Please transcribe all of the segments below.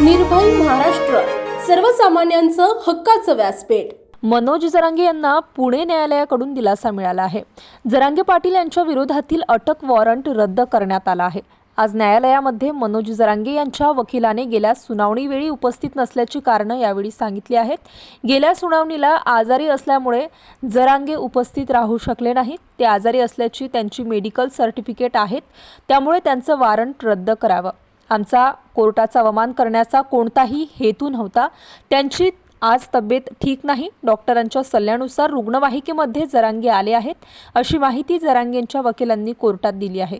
निर्भय महाराष्ट्र सर्वसामान्यांचं हक्काचं व्यासपीठ. मनोज जरांगे यांना पुणे न्यायालयाकडून दिलासा मिळाला आहे. जरांगे पाटील यांच्या विरोधातील अटक वॉरंट रद्द करण्यात आला आहे. आज न्यायालयामध्ये मनोज जरांगे यांच्या वकिलाने गेल्या सुनावणीवेळी उपस्थित नसल्याची कारणं यावेळी सांगितली आहेत. गेल्या सुनावणीला आजारी असल्यामुळे जरांगे उपस्थित राहू शकले नाहीत. ते आजारी असल्याची त्यांची मेडिकल सर्टिफिकेट आहेत. त्यामुळे त्यांचं वॉरंट रद्द करावं. आमचा कोर्टाचा अवमान करण्याचा कोणताही हेतू नव्हता. त्यांची आज तब्येत ठीक नाही. डॉक्टरांच्या सल्ल्यानुसार रुग्णवाहिकेमध्ये जरांगे आले आहेत अशी माहिती जरांगेंच्या वकिलांनी कोर्टात दिली आहे.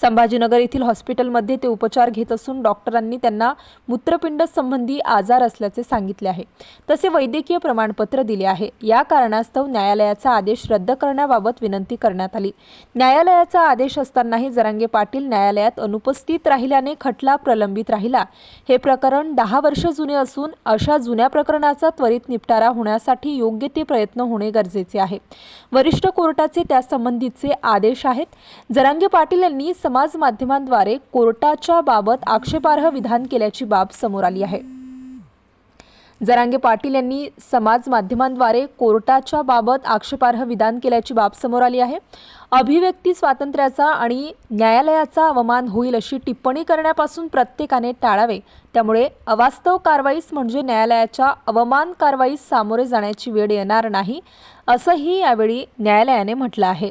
संभाजीनगर येथील हॉस्पिटलमध्ये ते उपचार घेत असून डॉक्टरांनी त्यांना मूत्रपिंड संबंधी आजार असल्याचे सांगितले आहे. तसे वैद्यकीय प्रमाणपत्र दिले आहे. या कारणास्तव न्यायालयाचा आदेश रद्द करण्याबाबत विनंती करण्यात आली. न्यायालयाचा आदेश असतानाही जरांगे पाटील न्यायालयात अनुपस्थित राहिल्याने खटला प्रलंबित राहिला. हे प्रकरण दहा वर्ष जुने असून अशा जुन्या प्रकरणाचा त्वरित निपटारा होण्यासाठी योग्य ते प्रयत्न होणे गरजेचे आहे. वरिष्ठ कोर्टाचे त्यासंबंधीचे आदेश आहेत. जरांगे पाटील यांनी समाज माध्यमांद्वारे कोर्टाच्या बाबत आक्षेपार्ह विधान केल्याची बाब समोर आली आहे. जरांगे पाटील यांनी समाज माध्यमांद्वारे कोर्टाच्या बाबत आक्षेपार्ह विधान केल्याची बाब समोर आली आहे. अभिव्यक्ती स्वातंत्र्याचा आणि न्यायालयाचा अवमान होईल अशी टिप्पणी करण्यापासून प्रत्येकाने टाळावे. त्यामुळे अवास्तव कारवाईस म्हणजे न्यायालयाच्या अवमान कारवाईस सामोरे जाण्याची वेळ येणार नाही असंही यावेळी न्यायालयाने म्हटलं आहे.